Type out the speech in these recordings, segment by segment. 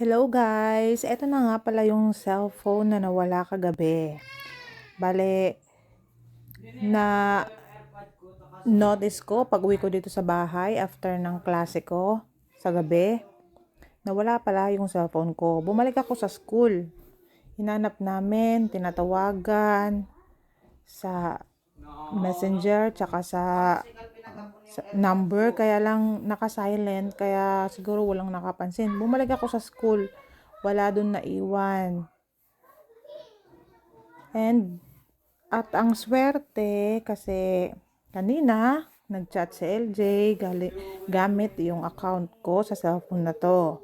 Hello guys! Eto na nga pala yung cellphone na nawala kagabi. Bale, na notice ko pag uwi ko dito sa bahay after ng klase ko sa gabi, nawala pala yung cellphone ko. Bumalik ako sa school. Hinanap namin, tinatawagan sa messenger, tsaka sa, sa number, kaya lang naka-silent, kaya siguro walang nakapansin. Bumalik ako sa school, wala dun naiwan. And, at ang swerte, kasi kanina, nag-chat si LJ, gali, gamit yung account ko sa cellphone na to.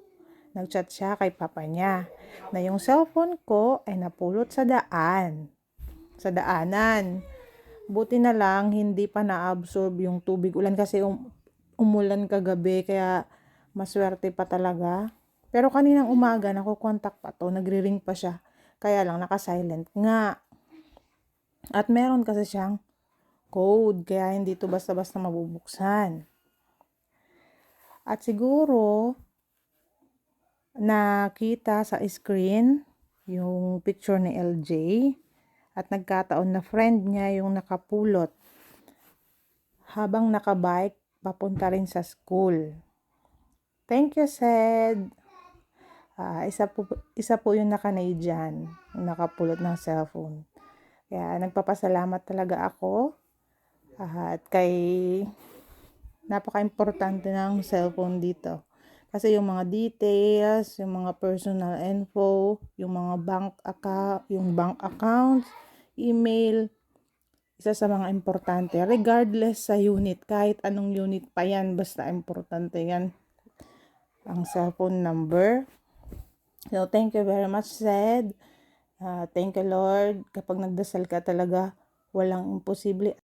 Nag-chat siya kay papa niya, na yung cellphone ko ay napulot sa daan, sa daanan. Buti na lang, hindi pa na-absorb yung tubig ulan kasi um, umulan kagabi, kaya maswerte pa talaga. Pero kaninang umaga, nakukontak pa to, nagre-ring pa siya. Kaya lang, naka-silent nga. At meron kasi siyang code, kaya hindi to basta-basta mabubuksan. At siguro, nakita sa screen yung picture ni LJ at nagkataon na friend niya yung nakapulot habang nakabike papunta rin sa school. Thank you, said. Ah, isa po isa po yung yung nakapulot ng cellphone. Kaya nagpapasalamat talaga ako ah, at kay napaka-importante ng cellphone dito. Kasi yung mga details, yung mga personal info, yung mga bank account, yung bank accounts, email, isa sa mga importante. Regardless sa unit, kahit anong unit pa yan, basta importante yan. Ang cellphone number. So, thank you very much, said. Uh, thank you, Lord. Kapag nagdasal ka talaga, walang imposible.